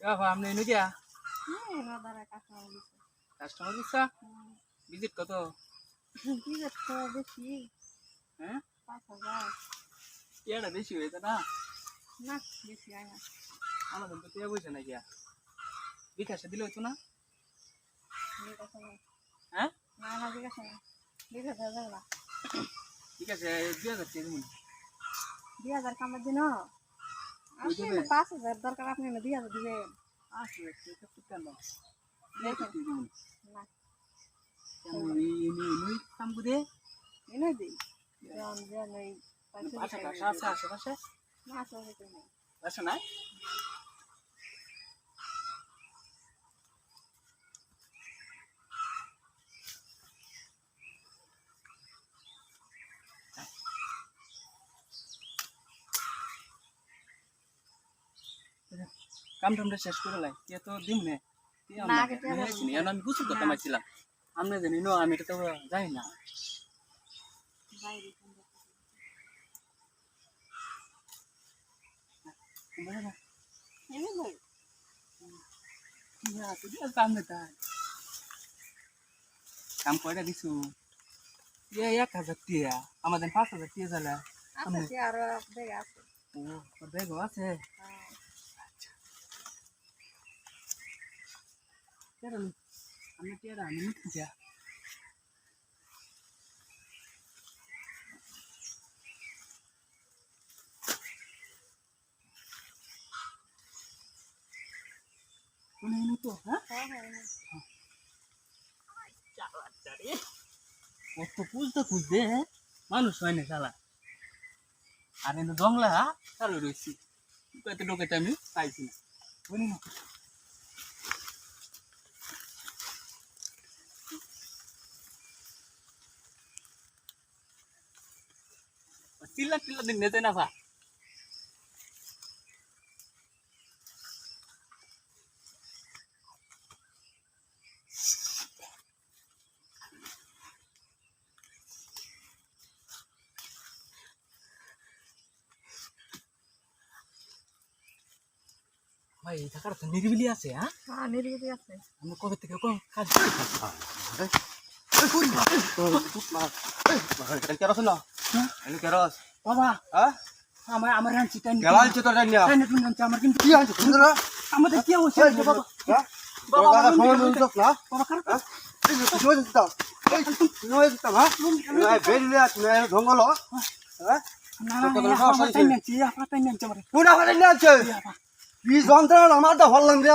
বাবা আপনি এনে গিয়া? কাস্টমার দিচ্ছা ভিজিট কত? কি যাচ্ছে বেশি। হ্যাঁ? পাঁচ হাজার। টিয়াটা বেশি হয়েছে না? না বেশি হয় না। আমাদের তো টিয়া বইছে না গিয়া। বিকাশে দিলে হতো না? হ্যাঁ? না না জিজ্ঞাসা না জিজ্ঞাসা যাবে না। বিকাশে দুই হাজার দিবনি দুই হাজার কামার দিন। পাঁচ হাজার দরকার আপনি না। দিয়ে দিবেন আসলে এটা ফুটান না দেখেন না এমনি এমনি এমনি কাম করে এনে দিই জন জন ওই পাঁচশো পাশে টাকা পাশে আছে আশেপাশে না আসলে তো নেই আছে না কাম টামটা শেষ করে লাই। কে তো দিম নে। আমি বুঝতে করতে পারছিলাম আমরা জানি নো আমি তো জানি না। কাম কয়টা দিছু? এক হাজার টিয়া। আমাদের পাঁচ হাজার টিয়া জ্বালা। আছে কি আরও দেখে আছে ও তোর ব্যাগও আছে হ্যাঁ টিয়াটা নি আমি টিয়াটা আমি নিতে যা শুনে নি তো হ্যাঁ? হ্যাঁ হ্যাঁ এনে। কত খুঁজতে খুঁজতে মানুষ হয় না শালা। আর জংলা চালু রয়েছি। কত ঢোকাতে আমি পাইছি না। বুঝলি না চিল্লা চিল্লা দিন নেতে না ভা ভাই এই থাকার তো নিরিবিলি আছে হ্যাঁ হ্যাঁ আছে আমরা কবে থেকে কম কাজ কেরস না এনে কেরস বাবা হ্যাঁ? আমার আমার রাঞ্চি টাইম গেলা আনছে তোর জানি না? টাইম রাঞ্চি আমার কিন্তু কি আনছে তুমি না আমাদের কি হচ্ছে বাবা? হ্যাঁ? বাবা, বাবা বাবা, সময় বাবা, না বাবা খারাপ হ্যাঁ? এই যে তুই হইছিস তো? এই তুই হ্যাঁ? না হ্যাঁ আমার হয়েছে? আমার পুরা হলে বাবা। কি যন্ত্রণা আমার তো ভালো লাগে